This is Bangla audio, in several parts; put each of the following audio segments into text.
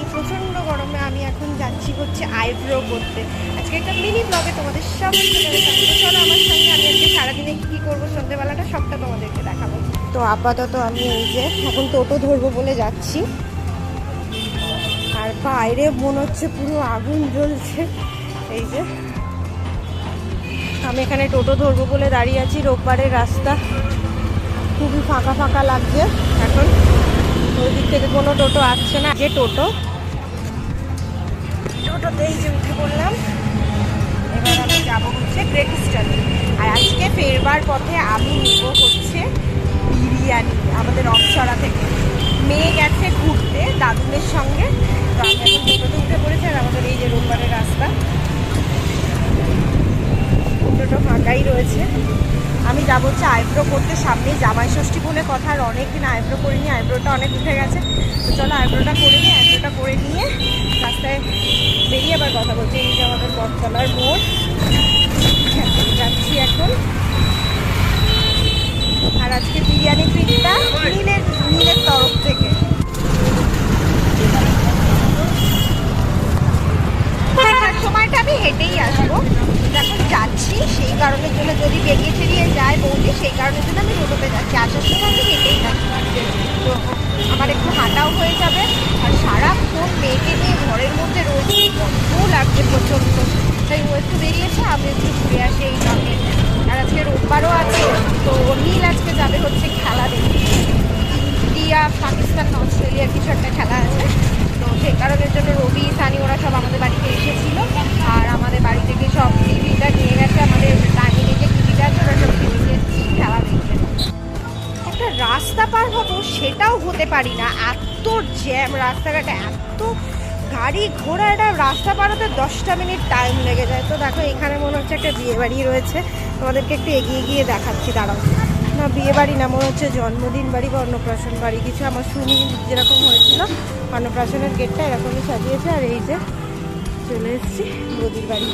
এই প্রচণ্ড গরমে আমি এখন যাচ্ছি হচ্ছে আইব্রো করতে। আজকে একটা মিনি ব্লগে তোমাদের তো চলো আমার সঙ্গে আমি আজকে সারাদিনে কী করব সন্ধ্যেবেলাটা সবটা তোমাদেরকে দেখাবো। তো আপাতত আমি এই যে এখন টোটো ধরবো বলে যাচ্ছি। আর বাইরে মনে হচ্ছে পুরো আগুন জ্বলছে। এই যে আমি এখানে টোটো ধরবো বলে দাঁড়িয়ে আছি। রোববারের রাস্তা। খুবই ফাঁকা ফাঁকা লাগছে এখন। ওই থেকে কোনো টোটো আসছে না, যে টোটো। টোটোতেই যে উঠে পড়লাম, এবার আমি যাব হচ্ছে গ্রেট স্টাডি আর আজকে ফেরবার পথে আমি নেব হচ্ছে বিরিয়ানি, আমাদের অপসরা থেকে। মেয়ে গেছে ঘুরতে দাদুদের সঙ্গে, তো আমি এখন টোটোতে যাব হচ্ছে আইব্রো করতে সামনেই জামাই ষষ্ঠী বলে কথা, আর অনেকদিন আইব্রো করে নিয়ে আইব্রোটা অনেক উঠে গেছে। তো চলো আইব্রোটা করে নিই আইব্রোটা করে নিয়ে রাস্তায় বেরিয়ে আবার কথা বলছি। এই যে আমাদের বটতলার মোড়। যাচ্ছি এখন। আর আজকে বিরিয়ানি পিঠটা নীলের নীলের তরফ থেকে আসার আমি হেঁটেই আসব। যখন যাচ্ছি, সেই কারণের জন্য যদি বেরিয়ে ফেরিয়ে যায় বৌদি, সেই কারণের জন্য আমি টোটোতে যাচ্ছি। আসার সময় আমি হেঁটেই তো আমার একটু হাঁটাও হয়ে যাবে। আর সারাক্ষণ মেয়েকে নিয়ে ঘরের মধ্যে রয়েছে, বন্ধ লাগছে প্রচণ্ড। তাই ও একটু বেরিয়েছে, আমি একটু ঘুরে আসি এই সঙ্গে। আর আজকে রোববারও আছে, তো নীল আজকে যাবে হচ্ছে খেলা দেখতে। ইন্ডিয়া, পাকিস্তান না অস্ট্রেলিয়ার কিছু একটা খেলা আছে। হব সেটাও হতে পারি না। এত জ্যাম রাস্তাঘাটে, এত গাড়ি ঘোড়া, এটা রাস্তা পার হতে দশটা মিনিট টাইম লেগে যায়। তো দেখো, এখানে মনে হচ্ছে একটা বিয়ে বাড়ি রয়েছে। তোমাদেরকে একটু এগিয়ে গিয়ে দেখাচ্ছি, দাঁড়াও। না, বিয়ে বাড়ি না, মনে হচ্ছে জন্মদিন বাড়ি বা অন্নপ্রাশন বাড়ি। কিছু আমার শুনি যেরকম হয়েছিল, অন্নপ্রাশনের গেটটা এরকমই সাজিয়েছে। আর এই যে চলে এসেছি বদির বাড়ি।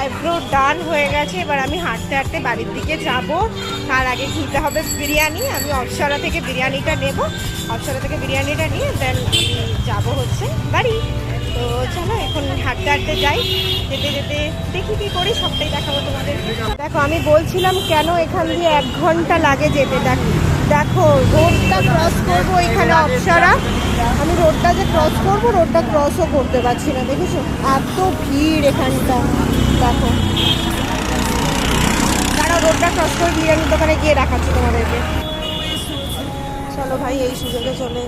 আইব্রো ডান হয়ে গেছে। এবার আমি হাঁটতে হাঁটতে বাড়ির দিকে যাব। তার আগে খেতে হবে বিরিয়ানি। আমি অপসরা থেকে বিরিয়ানিটা নেব। অপসরা থেকে বিরিয়ানিটা নিয়ে দেন আমি যাব হচ্ছে বাড়ি। তো চলো, এখন হাঁটতে হাঁটতে যাই। যেতে যেতে দেখি কি করি, সবটাই দেখাবো তোমাদের দেখো, আমি বলছিলাম কেন এখান দিয়ে এক ঘণ্টা লাগে যেতে? দেখো দেখো রোডটা ক্রস করব এখানে অপসরা। আমি রোডটা যে ক্রস করব, রোডটা ক্রসও করতে পারছি না, দেখেছ? এত ভিড় এখানটা। দেখো। দাঁড়াও, রোডটা ক্রস করে বিরিয়ানির দোকানে গিয়ে দেখাচ্ছি তোমাদেরকে। চলো ভাই, এই সুযোগে চলে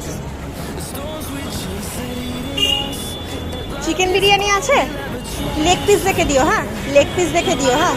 চিকেন বিরিয়ানি আছে? লেগ পিস দেখে দিও হ্যাঁ? লেগ পিস দেখে দিও হ্যাঁ?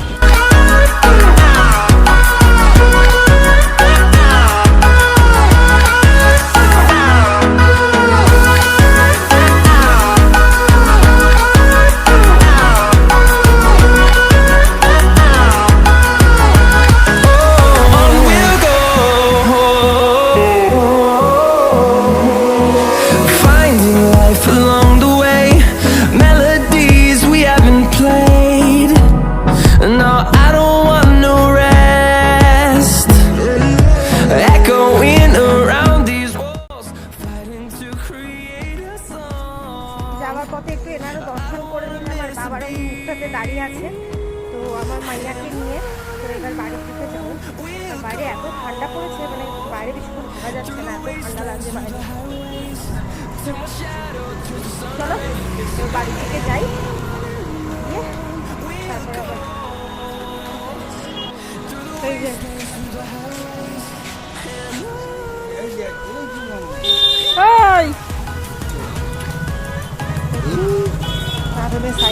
পথে একটু এনারও দর্শন করে নিলাম আর বাবার মুখটাতে দাঁড়িয়ে আছে। তো আমার মাইয়াকে নিয়ে তো এবার বাড়ির দিকে যাব। বাইরে এত ঠান্ডা পড়েছে মানে বাইরে বেশিক্ষণ থাকা যাচ্ছে না, এত ঠান্ডা লাগছে বাইরে। চলো, তো বাড়ির দিকে যাই। তারপরে আবার এই যে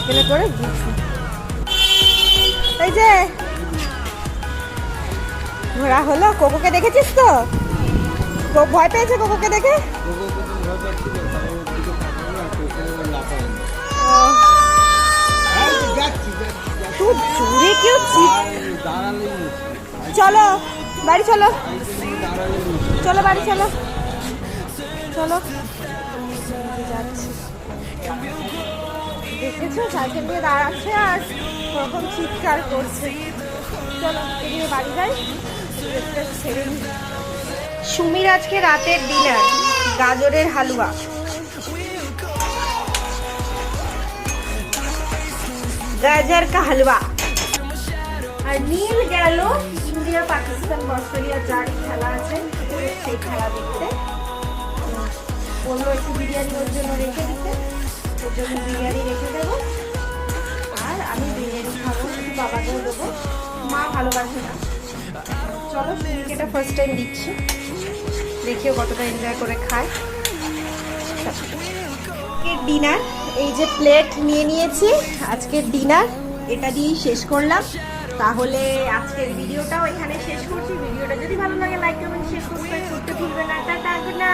সাইকেলে করে ঘুরছি এই যে, ঘোরা হলো। কোকোকে দেখেছিস তো? ভয় পেয়েছে কোকোকে দেখে? চলো, বাড়ি চলো। চলো, বাড়ি চলো। চলো। যাচ্ছি। দেখেছ? সাইকেল নিয়ে দাঁড়াচ্ছে আর কখন চিৎকার করছে। চলো, এদিকে বাড়ি যাই। ছেড়ে। সুমির আজকে রাতের ডিনার গাজরের হালুয়া। গাজর কা হালুয়া। আর নীল গেল ইন্ডিয়া, পাকিস্তান, অস্ট্রেলিয়া যার খেলা আছে, সেই খেলা দেখতে। বলল একটু বিরিয়ানি ওর জন্য রেখে দিতে। আর আমি মা ভালোবাসে না। চলো এটা ফার্স্ট টাইম দিচ্ছি। কতটা এনজয় করে খায়। আজকের ডিনার এই যে প্লেট নিয়ে নিয়েছি আজকের ডিনার এটা দিয়েই শেষ করলাম। তাহলে আজকের ভিডিওটাও এখানে শেষ করছি। ভিডিওটা যদি ভালো লাগে লাইক করতে ভুলবেন না।